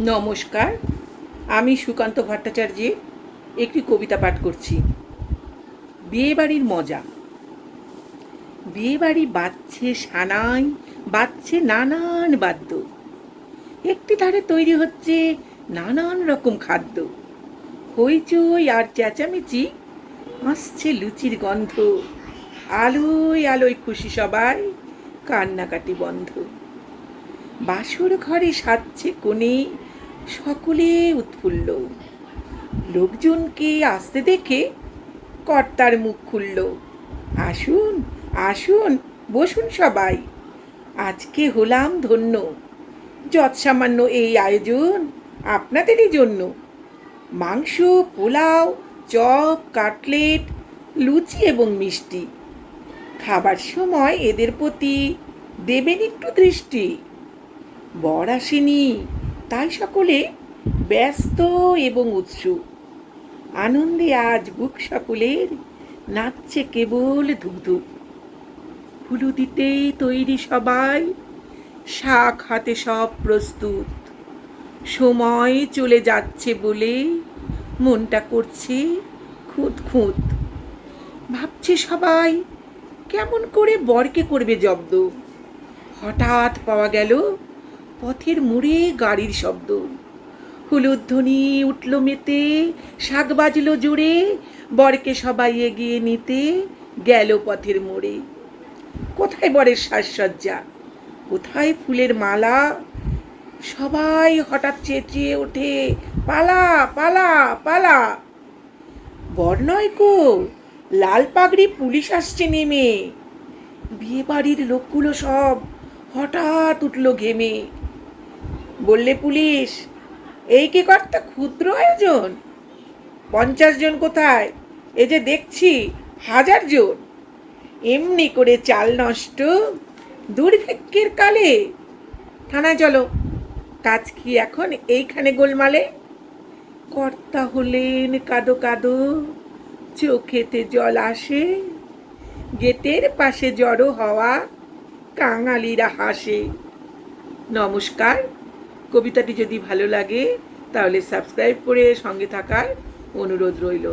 নমস্কার, আমি সুকান্ত ভট্টাচার্য একটি কবিতা পাঠ করছি। বিয়েবাড়ির মজা। বিয়েবাড়ি বাজছে সানাই, বাজছে নানান বাদ্য। একটি ধারে তৈরি হচ্ছে নানান রকম খাদ্য। হইচই আর চেঁচামেচি, আসছে লুচির গন্ধ। আলোয় আলোয় খুশি সবাই, কান্নাকাটি বন্ধ। বাসর ঘরে সাজছে কোণে সকলে উৎফুল্ল। লোকজনকে আসতে দেখে কর্তার মুখ খুলল। আসুন আসুন, বসুন সবাই। আজকে হলাম ধন্য। যৎসামান্য এই আয়োজন আপনাদেরই জন্য। মাংস, পোলাও, চপ, কাটলেট, লুচি এবং মিষ্টি। খাবার সময় এদের প্রতি দেবেন একটু দৃষ্টি। বর আসেনি, তাই সকলে ব্যস্ত এবং উৎসুক আনন্দে আজ বুক সকলের নাচছে কেবল ধুকধুক। হুলুদিতে তৈরি সবাই, শাক হাতে সব প্রস্তুত। সময় চলে যাচ্ছে বলে মনটা করছে খুঁত খুঁত। ভাবছে সবাই, কেমন করে বরকে করবে জব্দ? হঠাৎ পাওয়া গেল পথের মোড়ে গাড়ির শব্দ। হুলুধ্বনি উঠল মেতে, শাক বাজল জোরে, বরকে সবাই এগিয়ে নিতে গেল পথের মোড়ে। কোথায় বরের সাজসজ্জা? কোথায় ফুলের মালা? সবাই হঠাৎ চেঁচিয়ে ওঠে, পালা পালা পালা। বর নয় কো, লাল পাগড়ি পুলিশ আসছে নেমে। বিয়ে বাড়ির লোকগুলো সব হঠাৎ উঠল ঘেমে। বললে পুলিশ। এই কি কর্তা ক্ষুদ্র আয়োজন? পঞ্চাশ জন কোথায়? এ যে দেখছি, হাজার জন। এমনি করে চাল নষ্ট দুর্ভিক্ষের কালে। থানায় চলো। কাজ কি এখন এইখানে গোলমালে? কর্তা হলেন কাদো কাদো, চোখেতে জল আসে, গেটের পাশে জড়ো হওয়া কাঙালিরা হাসে। নমস্কার। কবিতাটি যদি ভালো লাগে তাহলে সাবস্ক্রাইব করে সঙ্গে থাকার অনুরোধ রইল।